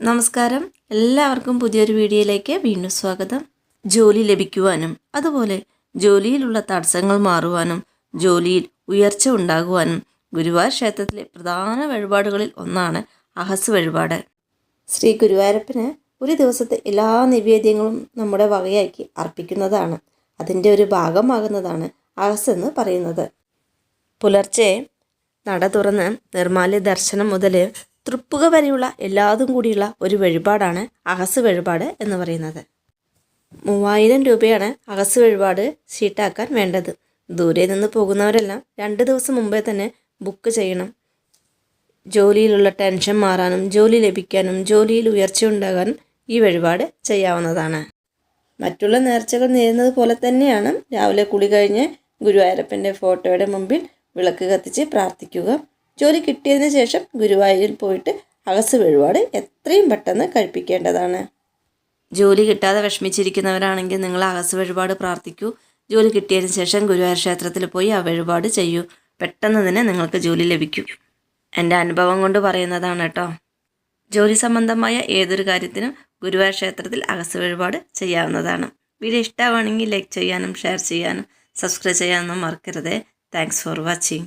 നമസ്കാരം. എല്ലാവർക്കും പുതിയൊരു വീഡിയോയിലേക്ക് വീണ്ടും സ്വാഗതം. ജോലി ലഭിക്കുവാനും അതുപോലെ ജോലിയിലുള്ള തടസ്സങ്ങൾ മാറുവാനും ജോലിയിൽ ഉയർച്ച ഉണ്ടാകുവാനും ഗുരുവായൂർ ക്ഷേത്രത്തിലെ പ്രധാന വഴിപാടുകളിൽ ഒന്നാണ് അഹസ് വഴിപാട്. ശ്രീ ഗുരുവായൂരപ്പന് ഒരു ദിവസത്തെ എല്ലാ നിവേദ്യങ്ങളും നമ്മുടെ വകയാക്കി അർപ്പിക്കുന്നതാണ്. അതിന്റെ ഒരു ഭാഗമാകുന്നതാണ് അഹസ് എന്ന് പറയുന്നത്. പുലർച്ചെ നട തുറന്ന് നിർമാല്യ ദർശനം മുതൽ തൃപ്പുക വരെയുള്ള എല്ലാതും കൂടിയുള്ള ഒരു വഴിപാടാണ് അഹസ് വഴിപാട് എന്ന് പറയുന്നത്. മൂവായിരം രൂപയാണ് അഹസ് വഴിപാട് ഷീട്ടാക്കാൻ വേണ്ടത്. ദൂരെ നിന്ന് പോകുന്നവരെല്ലാം രണ്ട് ദിവസം മുമ്പേ തന്നെ ബുക്ക് ചെയ്യണം. ജോലിയിലുള്ള ടെൻഷൻ മാറാനും ജോലി ലഭിക്കാനും ജോലിയിൽ ഉയർച്ച ഉണ്ടാകാനും ഈ വഴിപാട് ചെയ്യാവുന്നതാണ്. മറ്റുള്ള നേർച്ചകൾ നേരുന്നത് പോലെ തന്നെയാണ് രാവിലെ കുളി കഴിഞ്ഞ് ഗുരുവായൂരപ്പന്റെ ഫോട്ടോയുടെ മുമ്പിൽ വിളക്ക് കത്തിച്ച് പ്രാർത്ഥിക്കുക. ജോലി കിട്ടിയതിന് ശേഷം ഗുരുവായൂരിൽ പോയിട്ട് അകസ് വഴിപാട് എത്രയും പെട്ടെന്ന് കഴിപ്പിക്കേണ്ടതാണ്. ജോലി കിട്ടാതെ വിഷമിച്ചിരിക്കുന്നവരാണെങ്കിൽ നിങ്ങൾ അകസ് വഴിപാട് പ്രാർത്ഥിക്കൂ. ജോലി കിട്ടിയതിന് ശേഷം ഗുരുവായൂർ ക്ഷേത്രത്തിൽ പോയി ആ വഴിപാട് ചെയ്യൂ. പെട്ടെന്ന് തന്നെ നിങ്ങൾക്ക് ജോലി ലഭിക്കും. എന്റെ അനുഭവം കൊണ്ട് പറയുന്നതാണ് കേട്ടോ. ജോലി സംബന്ധമായ ഏതൊരു കാര്യത്തിനും ഗുരുവായൂർ ക്ഷേത്രത്തിൽ അകസ് വഴിപാട് ചെയ്യാവുന്നതാണ്. വീഡിയോ ഇഷ്ടമാണെങ്കിൽ ലൈക്ക് ചെയ്യാനും ഷെയർ ചെയ്യാനും സബ്സ്ക്രൈബ് ചെയ്യാനൊന്നും മറക്കരുത്. Thanks for watching.